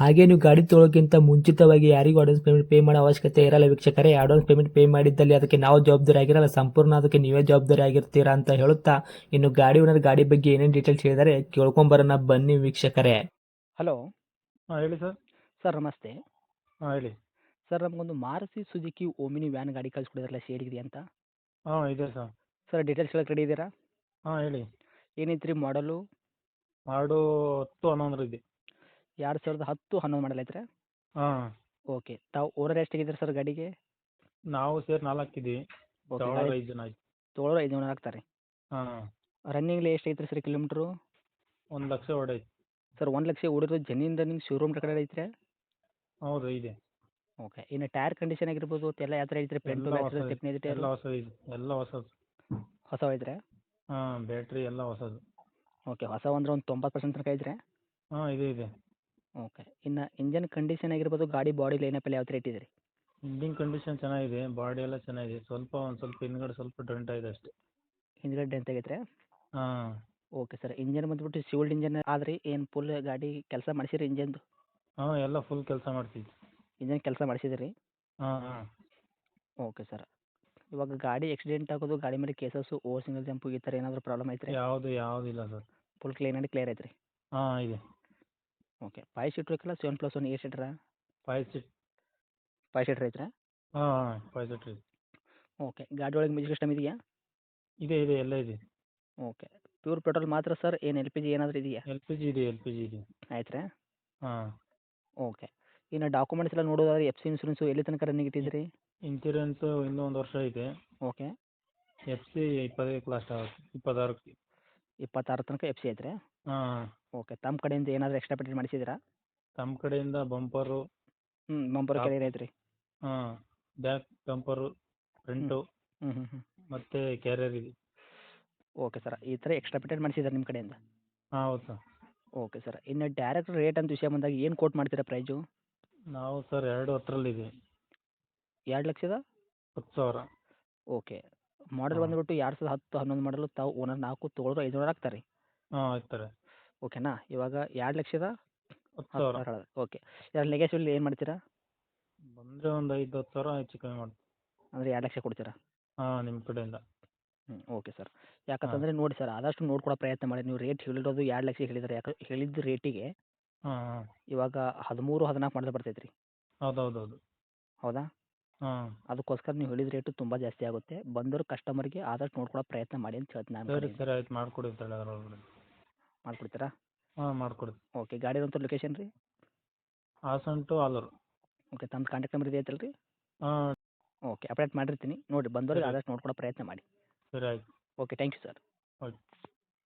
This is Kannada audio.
ಹಾಗೆ ನೀವು ಗಾಡಿ ತೊಳೋಕ್ಕಿಂತ ಮುಂಚಿತವಾಗಿ ಯಾರಿಗೂ ಅಡ್ವಾನ್ಸ್ ಪೇಮೆಂಟ್ ಪೇ ಮಾಡೋ ಅವಶ್ಯಕತೆ ಇರಲ್ಲ ವೀಕ್ಷಕರೇ. ಅಡ್ವಾನ್ಸ್ ಪೇಮೆಂಟ್ ಪೇ ಮಾಡಿದ್ದಲ್ಲಿ ಅದಕ್ಕೆ ನಾವು ಜವಾಬ್ದಾರಿ ಆಗಿರಲ್ಲ. ಸಂಪೂರ್ಣ ಅದಕ್ಕೆ ನೀವೇ ಜವಾಬ್ದಾರಿ ಆಗಿರ್ತೀರಾ ಅಂತ ಹೇಳುತ್ತಾ ಇನ್ನು ಗಾಡಿ ಓನರ್ ಗಾಡಿ ಬಗ್ಗೆ ಏನೇನು ಡೀಟೇಲ್ಸ್ ಹೇಳಿದರೆ ಕೇಳ್ಕೊಂಬರೋಣ. ಬನ್ನಿ ವೀಕ್ಷಕರೇ. ಹಲೋ ಹಾಂ ಹೇಳಿ ಸರ್. ಸರ್ ನಮಸ್ತೆ. ಹಾಂ ಹೇಳಿ. ಸರ್ ನಮಗೊಂದು ಮಾರುತಿ ಸುಜುಕಿ ಓಮಿನಿ ವ್ಯಾನ್ ಗಾಡಿ ಕಳಿಸ್ಕೊಡಿದ್ರಲ್ಲ ಶೇಡಿಗಿದೆ ಅಂತ? ಹಾಂ ಇದೆ ಸರ್. ಸರ್ ಡೀಟೇಲ್ಸ್ ಹೇಳಕ್ಕೆ ರೆಡಿ ಇದ್ದೀರಾ ಹಾಂ ಹೇಳಿ. ಏನೈತ್ರಿ ಮಾಡಲು ಮಾಡು ಹತ್ತು ಹನ್ನೊಂದರ ಇದೆ ಎರಡು ಸಾವಿರದ ಹತ್ತು ಹನ್ನೊಂದು ಮಾಡಲ್ ಐತ್ರಿ. ಹಾಂ. ಓಕೆ ತಾವು ಓನರ್ ಎಷ್ಟಾಗಿದ್ದೀರಿ ಸರ್ ಗಾಡಿಗೆ? ನಾವು ಸೇರಿ ನಾಲ್ಕು ಇದ್ದೀವಿ. ಓಕೆ ತಗೊಳ್ಳೋರು ಐದು ಜನ ಆಯ್ತು ತೊಗೊಳೋರು ಐದು ಜನ ಆಗ್ತಾರೆ. ಹಾಂ. ರನ್ನಿಂಗ್ಲಿ ಎಷ್ಟು ಐತ್ರಿ ಸರ್ ಕಿಲೋಮೀಟ್ರು ಒಂದು ಲಕ್ಷ ಹೊಡೈತಿ ಸರ್ ಒಂದು ಲಕ್ಷ ಓಡಿರೋ ಜನಿಂದ ರನ್ನಿಂಗ್ ಶೋರೂಮ್ ಕಡೆ ಐತ್ರಿ? ಹೌದು ಇದೆ. ಓಕೆ ಇನ್ನು ಟೈರ್ ಕಂಡೀಷನ್ ಆಗಿರ್ಬೋದು ಎಲ್ಲ ಯಾವ ಥರ ಐತ್ರಿ? ಫ್ರಂಟು ಎಲ್ಲ ಬ್ಯಾಕ್ ಹೊಸದು. ಎಲ್ಲ ಹೊಸದು ಇದೆ ಎಲ್ಲ ಹೊಸದು. ಹೊಸ ಐತ್ರಿ? ಹಾಂ ಬ್ಯಾಟ್ರಿ ಎಲ್ಲ ಹೊಸದು. ಓಕೆ ಹೊಸ ಅಂದ್ರೆ ಒಂದು ತೊಂಬತ್ತು ಪರ್ಸೆಂಟ್ ತನಕ ಐತ್ರಿ? ಹಾಂ ಇದೆ ಇದೆ. ಓಕೆ. ಇನ್ನು ಇಂಜನ್ ಕಂಡೀಷನ್ ಆಗಿರ್ಬೋದು ಗಾಡಿ ಬಾಡಿ ಲೈನಪ್ ಎಲ್ಲ ಯಾವ ಥರ ಇಟ್ಟಿದ್ದೀರಿ? ಇಂಜಿನ್ ಕಂಡೀಷನ್ ಚೆನ್ನಾಗಿದೆ ಬಾಡಿ ಎಲ್ಲ ಚೆನ್ನಾಗಿದೆ. ಸ್ವಲ್ಪ ಒಂದು ಸ್ವಲ್ಪ ಹಿಂದ್ಗಡೆ ಸ್ವಲ್ಪ ಡೆಂಟ್ ಆಗಿದೆ ಅಷ್ಟೇ. ಹಿಂದ್ಗಡೆ ಡೆಂತ್ ಆಗೈತ್ರಿ ಹಾಂ. Okay sir. ಇಂಜನ್ ಬಂದ್ಬಿಟ್ಟು ಸಿವಿಲ್ಡ್ ಇಂಜನ್ ಆದ್ರಿ ಏನು ಫುಲ್ ಗಾಡಿ ಕೆಲಸ ಮಾಡಿಸಿರಿ ಇಂಜನ್ದು ಹಾಂ ಎಲ್ಲ ಫುಲ್ ಕೆಲಸ ಮಾಡ್ತಿದ್ವಿ ಇಂಜನ್ ಕೆಲಸ ಮಾಡಿಸಿದ್ರಿ? ಹಾಂ ಹಾಂ. Okay sir. ಇವಾಗ ಗಾಡಿ ಆಕ್ಸಿಡೆಂಟ್ ಆಗೋದು ಗಾಡಿ ಮೇಲೆ ಕೇಸಸ್ಸು ಓವರ್ ಸಿಂಗಲ್ ಜಂಪು ಈ ಥರ ಏನಾದರೂ ಪ್ರಾಬ್ಲಮ್ ಐತ್ರಿ? ಯಾವುದು ಯಾವುದಿಲ್ಲ sir. Full clean and clear ಐತ್ರಿ? ಹಾಂ ಇದೆ. ಓಕೆ. ಫೈವ್ ಸೀಟ್ರ್ ಐತಲ್ಲ ಸೆವೆನ್ ಪ್ಲಸ್ ಒನ್ ಏಟ್ ಸೀಟ್ರಾ ಫೈವ್ ಸೀಟ್ ಫೈವ್ ಸೀಟ್ರ್ ಐತ್ರಾ? ಹಾಂ ಫೈವ್ ಸೀಟ್ ಇದೆ ಓಕೆ. ಗಾಡಿ ಒಳಗೆ ಮ್ಯೂಸಿಕ್ ಸಿಸ್ಟಮ್ ಇದೆಯಾ? ಇದೆ ಇದೆ ಎಲ್ಲ ಇದೆ. ಓಕೆ. ಪ್ಯೂರ್ ಪೆಟ್ರೋಲ್ ಮಾತ್ರ ಸರ್ ಏನು ಎಲ್ ಪಿ ಜಿ ಏನಾದರೂ ಇದೆಯಾ? ಎಲ್ ಪಿ ಜಿ ಇದೆ ಎಲ್ ಪಿ ಜಿ ಇದೆ. ಆಯ್ತು ರೀ ಹಾಂ. ಓಕೆ. ಇನ್ನು ಡಾಕ್ಯುಮೆಂಟ್ಸ್ ಎಲ್ಲ ನೋಡೋದಾದ್ರೆ ಎಫ್ ಸಿ ಇನ್ಸೂರೆನ್ಸ್ ಎಲ್ಲಿ ತನಕ ರನ್ನಿಂಗ್ ಇಟ್ಟಿದ್ದೀರಿ? ಇನ್ಸೂರೆನ್ಸು ಇನ್ನೂ ಒಂದು ವರ್ಷ ಇದೆ ಓಕೆ. ಎಫ್ ಸಿ ಇಪ್ಪತ್ತೈದು ಲಾಸ್ಟ್ ಆಗುತ್ತೆ. ಇಪ್ಪತ್ತಾರಕ್ಕೆ. ಇಪ್ಪತ್ತಾರು ತನಕ ಎಫ್ ಸಿ ಐತ್ರಿ. ಹಾಂ. ಓಕೆ ತಮ್ಮ ಕಡೆಯಿಂದ ಏನಾದರೂ ಎಕ್ಸ್ಟ್ರಾ ಪೇಟೆಂಟ್ ಮಾಡಿಸಿದ್ದೀರಾ ತಮ್ಮ ಕಡೆಯಿಂದ ಬಂಪರು ಹ್ಞೂ ಬಂಪರ್ Top- ಕೆಳಗೆ ಐತ್ರಿ. ಹಾಂ ಬ್ಯಾಕ್ ಬಂಪರು ಫ್ರಂಟು ಹ್ಞೂ ಹ್ಞೂ ಹ್ಞೂ ಮತ್ತು ಕ್ಯಾರಿಯರ್ ಇದೆ. ಓಕೆ ಸರ್ ಈ ಥರ ಎಕ್ಸ್ಟ್ರಾ ಪೇಟೆಂಟ್ ಮಾಡಿಸಿದ್ದಾರೆ ನಿಮ್ಮ ಕಡೆಯಿಂದ? ಹಾಂ ಹೌದು ಸರ್ ಓಕೆ ಸರ್ ಇನ್ನು ಡೈರೆಕ್ಟ್ ರೇಟ್ ಅಂತ ವಿಷಯ ಬಂದಾಗ ಏನು ಕೋಟ್ ಮಾಡ್ತೀರಾ ಪ್ರೈಸು ನಾವು ಸರ್ ಎರಡು ಹತ್ತರಲ್ಲಿದೆ ಎರಡು ಲಕ್ಷದ? ಹತ್ತು ಸಾವಿರ. Okay model. ಬಂದ್ಬಿಟ್ಟು ಎರಡು ಸಾವಿರದ ಹತ್ತು ಹನ್ನೊಂದು ಮಾಡಲು ತಾವು ಓನರ್ ನಾಲ್ಕು ತೊಗೊಳೋರು ಐದುನೂರು ಆಗ್ತಾರೆ ಹಾಂ ಓಕೆನಾ ಇವಾಗ ಎರಡು ಲಕ್ಷದ ಹತ್ತು ಸಾವಿರ. ಓಕೆ ಎರಡು ನೆಗೆಸಿಬಲ್ ಏನು ಮಾಡ್ತೀರಾ? ಬಂದರೆ ಒಂದು ಐದು ಹತ್ತು ಸಾವಿರ ಹೆಚ್ಚು ಕಮ್ಮಿ ಮಾಡಿ ಅಂದರೆ ಎರಡು ಲಕ್ಷ ಕೊಡ್ತೀರಾ? ಹಾಂ ನಿಮ್ಮ ಕಡೆಯಿಂದ. ಹ್ಞೂ ಓಕೆ ಸರ್ ಯಾಕಂತಂದರೆ ನೋಡಿ ಸರ್ ಆದಷ್ಟು ನೋಡ್ಕೊಡೋ ಪ್ರಯತ್ನ ಮಾಡಿ. ನೀವು ರೇಟ್ ಹೇಳಿರೋದು ಎರಡು ಲಕ್ಷ ಹೇಳಿದ್ರೆ ಯಾಕೆ ಹೇಳಿದ ರೇಟಿಗೆ ಹಾಂ ಹಾಂ. ಇವಾಗ ಹದಿಮೂರು ಹದಿನಾಲ್ಕು ಮಾಡಿದ್ರೆ ಬರ್ತೈತೆ ರೀ ಹೌದು ಹೌದು ಹೌದು ಹೌದಾ? ಹಾಂ. ಅದಕ್ಕೋಸ್ಕರ ನೀವು ಹೇಳಿದ ರೇಟು ತುಂಬ ಜಾಸ್ತಿ ಆಗುತ್ತೆ. ಬಂದೋರು ಕಸ್ಟಮರ್ಗೆ ಆದಷ್ಟು ನೋಡ್ಕೊಡೋ ಪ್ರಯತ್ನ ಮಾಡಿ ಅಂತ ಹೇಳ್ತೀನಿ ನಾನು ಸರಿ ಸರ್ ಸರಿ ಆಯ್ತು ಮಾಡಿಕೊಡಿ ತಗೊಳ್ಳಿ ಅದರೊಳಗಡೆ ಮಾಡ್ಕೊಡ್ತೀರಾ? ಹಾಂ ಮಾಡಿಕೊಡಿ. ಓಕೆ ಗಾಡಿ ಇರೋಂಥ ಲೊಕೇಶನ್ ರೀ? ಹಾಸನ್ ಟು ಆಲೂರು ಓಕೆ ತಮ್ಮ ಕಾಂಟ್ಯಾಕ್ಟ್ ನಂಬರ್ ಇದೆ ಐತಲ್ಲ ರೀ ಹಾಂ. ಓಕೆ ಅಪ್ಡೇಟ್ ಮಾಡಿರ್ತೀನಿ. ನೋಡಿ ಬಂದೋರಿಗೆ ಆದಷ್ಟು ನೋಡ್ಕೊಡೋ ಪ್ರಯತ್ನ ಮಾಡಿ. ಸರಿ ಆಯ್ತು. Okay thank you sir okay